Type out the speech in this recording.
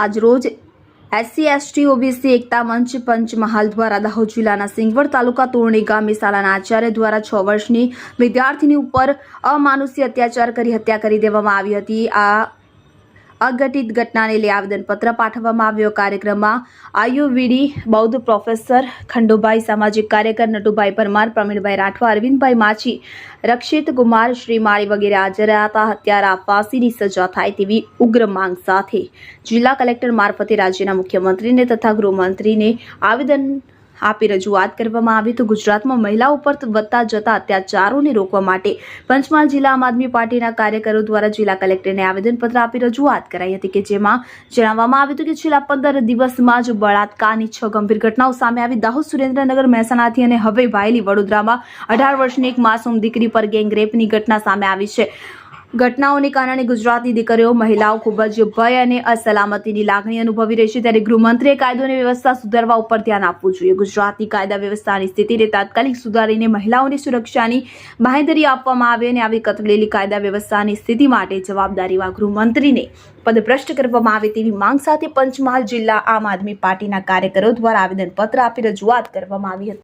આજરોજ SC, ST, OBC, એકતા મંચ, પંચમહાલ દ્વારા દાહોદ જિલ્લાના સિંગવડ તાલુકા તોરણી ગામે શાળાના આચાર્ય દ્વારા છ વર્ષની વિદ્યાર્થીની ઉપર અમાનુષી અત્યાચાર કરી હત્યા કરી દેવામાં આવી હતી. આ અઘટિત ઘટનાને લઈ આવેદનપત્ર પાઠવવામાં આવ્યો. કાર્યક્રમમાં આયુર્વેદી બૌદ્ધ પ્રોફેસર ખંડુભાઈ, સામાજિક કાર્યકર નટુભાઈ પરમાર, પ્રવીણભાઈ રાઠવા, અરવિંદભાઈ માછી, રક્ષિત કુમાર શ્રી માળી વગેરે હાજર હતા. હત્યારા ફાંસીની સજા થાય તેવી ઉગ્ર માંગ સાથે જિલ્લા કલેક્ટર મારફતે રાજ્યના મુખ્યમંત્રીને તથા ગૃહમંત્રીને આવેદન આપી રજૂઆત કરવામાં આવી તો ગુજરાતમાં મહિલાઓ પર વધતા જતા અત્યાચારોને રોકવા માટે પંચમહાલ જિલ્લા આમ આદમી પાર્ટીના કાર્યકરો દ્વારા જિલ્લા કલેક્ટરને આવેદનપત્ર આપી રજૂઆત કરાઈ હતી કે જેમાં જણાવવામાં આવ્યું હતું કે છેલ્લા પંદર દિવસમાં જ બળાત્કારની છ ગંભીર ઘટનાઓ સામે આવી. દાહોદ, સુરેન્દ્રનગર, મહેસાણાથી અને હવે વાયલી વડોદરામાં અઢાર વર્ષની એક માસૂમ દીકરી પર ગેંગરેપની ઘટના સામે આવી છે. ઘટનાઓને કારણે ગુજરાતની દીકરીઓ, મહિલાઓ ખૂબ જ ભય અને અસલામતીની લાગણી અનુભવી રહી છે. ત્યારે ગૃહમંત્રીએ કાયદો અને વ્યવસ્થા સુધારવા ઉપર ધ્યાન આપવું જોઈએ. ગુજરાતની કાયદા વ્યવસ્થાની સ્થિતિને તાત્કાલિક સુધારીને મહિલાઓની સુરક્ષાની બાંહેધરી આપવામાં આવે અને આવી કથળેલી કાયદા વ્યવસ્થાની સ્થિતિ માટે જવાબદારી એવા ગૃહમંત્રીને પદભ્રષ્ટ કરવામાં આવે તેવી માંગ સાથે પંચમહાલ જિલ્લા આમ આદમી પાર્ટીના કાર્યકરો દ્વારા આવેદનપત્ર આપી રજૂઆત કરવામાં આવી હતી.